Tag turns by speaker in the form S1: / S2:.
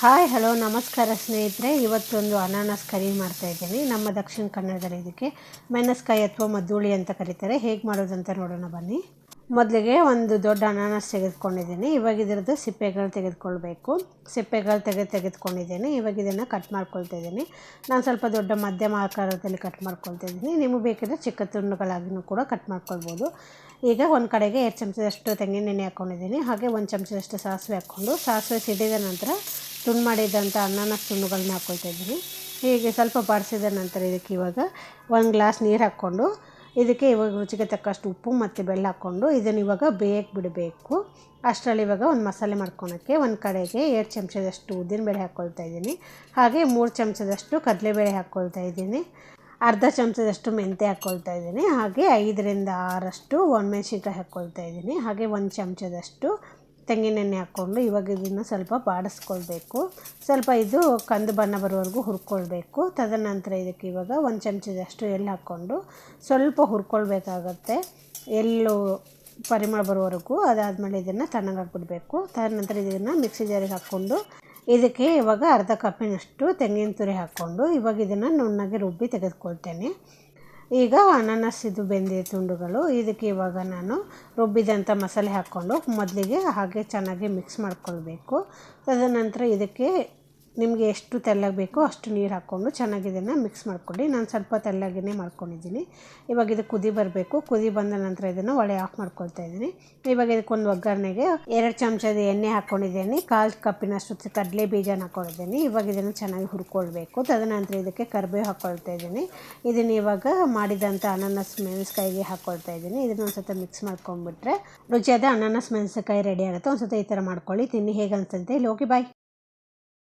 S1: Hi, hello, ನಮಸ್ಕಾರ ಸ್ನೇಹಿತರೆ. ಇವತ್ತೊಂದು ಅನಾನಸ್ ಕರಿ ಮಾಡ್ತಾ ಇದ್ದೀನಿ. ನಮ್ಮ ದಕ್ಷಿಣ ಕನ್ನಡದಲ್ಲಿ ಇದಕ್ಕೆ ಮೆಣಸ್ಕಾಯಿ ಅಥವಾ ಮದ್ದುಳಿ ಅಂತ ಕರೀತಾರೆ. ಹೇಗೆ ಮಾಡೋದಂತ ನೋಡೋಣ, ಬನ್ನಿ. ಮೊದಲಿಗೆ ಒಂದು ದೊಡ್ಡ ಅನಾನಸ್ ತೆಗೆದುಕೊಂಡಿದ್ದೀನಿ. ಇವಾಗ ಇದರದ್ದು ಸಿಪ್ಪೆಗಳು ತೆಗೆದುಕೊಳ್ಬೇಕು. ಸಿಪ್ಪೆಗಳು ತೆಗೆದು ತೆಗೆದುಕೊಂಡಿದ್ದೀನಿ. ಇವಾಗ ಇದನ್ನು ಕಟ್ ಮಾಡ್ಕೊಳ್ತಾ ಇದ್ದೀನಿ. ನಾನು ಸ್ವಲ್ಪ ದೊಡ್ಡ ಮಧ್ಯಮ ಆಕಾರದಲ್ಲಿ ಕಟ್ ಮಾಡ್ಕೊಳ್ತಾ ಇದ್ದೀನಿ. ನಿಮಗೆ ಬೇಕಿದ್ರೆ ಚಿಕ್ಕ ತುಂಡುಗಳಾಗಿನೂ ಕೂಡ ಕಟ್ ಮಾಡ್ಕೊಳ್ಬೋದು. ಈಗ ಒಂದು ಕಡೆಗೆ ಎರಡು ಚಮಚದಷ್ಟು ತೆಂಗಿನೆಣ್ಣೆ ಹಾಕ್ಕೊಂಡಿದ್ದೀನಿ ಹಾಗೆ ಒಂದು ಚಮಚದಷ್ಟು ಸಾಸಿವೆ ಹಾಕ್ಕೊಂಡು ಸಾಸಿವೆ ಸಿಡಿದ ನಂತರ ತುಂಡು ಮಾಡಿದಂಥ ಅನ್ನನ ತುಂಡುಗಳನ್ನ ಹಾಕ್ಕೊಳ್ತಾ ಇದ್ದೀನಿ. ಹೀಗೆ ಸ್ವಲ್ಪ ಬಾಡಿಸಿದ ನಂತರ ಇದಕ್ಕೆ ಇವಾಗ ಒಂದು ಗ್ಲಾಸ್ ನೀರು ಹಾಕ್ಕೊಂಡು ಇದಕ್ಕೆ ಇವಾಗ ರುಚಿಗೆ ತಕ್ಕಷ್ಟು ಉಪ್ಪು ಮತ್ತು ಬೆಲ್ಲ ಹಾಕ್ಕೊಂಡು ಇದನ್ನು ಇವಾಗ ಬೇಯಕ್ಕೆ ಬಿಡಬೇಕು. ಅಷ್ಟರಲ್ಲಿ ಇವಾಗ ಒಂದು ಮಸಾಲೆ ಮಾಡ್ಕೊಳಕ್ಕೆ ಒಂದು ಕಡೆಗೆ ಎರಡು ಚಮಚದಷ್ಟು ಉದ್ದಿನಬೇಳೆ ಹಾಕ್ಕೊಳ್ತಾ ಇದ್ದೀನಿ. ಹಾಗೆ ಮೂರು ಚಮಚದಷ್ಟು ಕಡಲೆಬೇಳೆ ಹಾಕ್ಕೊಳ್ತಾ ಇದ್ದೀನಿ. ಅರ್ಧ ಚಮಚದಷ್ಟು ಮೆಂತೆ ಹಾಕ್ಕೊಳ್ತಾ ಇದ್ದೀನಿ. ಹಾಗೆ ಐದರಿಂದ ಆರಷ್ಟು ಒಣಮೆಣ್ಸಿನ್ಕಾಯಿ ಹಾಕ್ಕೊಳ್ತಾ ಇದ್ದೀನಿ. ಹಾಗೆ ಒಂದು ಚಮಚದಷ್ಟು ತೆಂಗಿನೆಣ್ಣೆ ಹಾಕ್ಕೊಂಡು ಇವಾಗ ಇದನ್ನು ಸ್ವಲ್ಪ ಬಾಡಿಸ್ಕೊಳ್ಬೇಕು. ಸ್ವಲ್ಪ ಇದು ಕಂದು ಬಣ್ಣ ಬರೋವರೆಗೂ ಹುರ್ಕೊಳ್ಬೇಕು. ತದನಂತರ ಇದಕ್ಕೆ ಇವಾಗ ಒಂದು ಚಮಚದಷ್ಟು ಎಳ್ಳು ಹಾಕ್ಕೊಂಡು ಸ್ವಲ್ಪ ಹುರ್ಕೊಳ್ಬೇಕಾಗತ್ತೆ. ಎಳ್ಳು ಪರಿಮಳ ಬರೋವರೆಗೂ ಅದಾದಮೇಲೆ ಇದನ್ನು ತಣ್ಣಗಾಕ್ಬಿಡಬೇಕು ತದನಂತರ ಇದನ್ನು ಮಿಕ್ಸಿ ಜಾರಿಗೆ ಹಾಕ್ಕೊಂಡು ಇದಕ್ಕೆ ಇವಾಗ ಅರ್ಧ ಕಪ್ಪಿನಷ್ಟು ತೆಂಗಿನ ತುರಿ ಹಾಕ್ಕೊಂಡು ಇವಾಗ ಇದನ್ನು ನುಣ್ಣಗೆ ರುಬ್ಬಿ ತೆಗೆದುಕೊಳ್ತೇನೆ. ಈಗ ಅನಾನಸ್ ಇದು ಬೆಂದಿದೆ ತುಂಡುಗಳು. ಇದಕ್ಕೆ ಇವಾಗ ನಾನು ರುಬ್ಬಿದಂಥ ಮಸಾಲೆ ಹಾಕ್ಕೊಂಡು ಮೊದಲಿಗೆ ಹಾಗೆ ಚೆನ್ನಾಗಿ ಮಿಕ್ಸ್ ಮಾಡ್ಕೊಳ್ಬೇಕು. ತದನಂತರ ಇದಕ್ಕೆ ನಿಮಗೆ ಎಷ್ಟು ತೆಳ್ಳಗೆ ಬೇಕೋ ಅಷ್ಟು ನೀರು ಹಾಕ್ಕೊಂಡು ಚೆನ್ನಾಗಿ ಇದನ್ನು ಮಿಕ್ಸ್ ಮಾಡ್ಕೊಳ್ಳಿ. ನಾನು ಸ್ವಲ್ಪ ತೆಳ್ಳಗೇ ಮಾಡ್ಕೊಂಡಿದ್ದೀನಿ. ಇವಾಗ ಇದು ಕುದಿ ಬರಬೇಕು. ಕುದಿ ಬಂದ ನಂತರ ಇದನ್ನು ಒಳೆ ಆಫ್ ಮಾಡ್ಕೊಳ್ತಾ ಇದ್ದೀನಿ. ಇವಾಗ ಇದಕ್ಕೊಂದು ಒಗ್ಗರಣೆಗೆ ಎರಡು ಚಮಚದ ಎಣ್ಣೆ ಹಾಕ್ಕೊಂಡಿದ್ದೀನಿ ಕಾಲು ಕಪ್ಪಿನಷ್ಟು ಕಡಲೆ ಬೀಜನ ಹಾಕ್ಕೊಂಡಿದ್ದೀನಿ ಇವಾಗ ಇದನ್ನು ಚೆನ್ನಾಗಿ ಹುರ್ಕೊಳ್ಬೇಕು. ತದನಂತರ ಇದಕ್ಕೆ ಕರಿಬೇವು ಹಾಕ್ಕೊಳ್ತಾ ಇದ್ದೀನಿ. ಇದನ್ನು ಇವಾಗ ಮಾಡಿದಂಥ ಅನಾನಸ್ ಮೆಣಸ್ಕಾಯಿಗೆ ಹಾಕ್ಕೊಳ್ತಾ ಇದ್ದೀನಿ. ಇದನ್ನು ಒಂದು ಸತ ಮಿಕ್ಸ್ ಮಾಡ್ಕೊಂಡ್ಬಿಟ್ರೆ ರುಚಿಯಾದ ಅನಾನಸ್ ಮೆಣಸಿನಕಾಯಿ ರೆಡಿ ಆಗುತ್ತೆ. ಒಂದು ಈ ಥರ ಮಾಡ್ಕೊಳ್ಳಿ. ತಿನ್ನಿ. ಹೇಗೆ ಅನ್ಸಂತೆ ಇಲ್ಲಿ ಹೋಗಿ ಬಾಯ್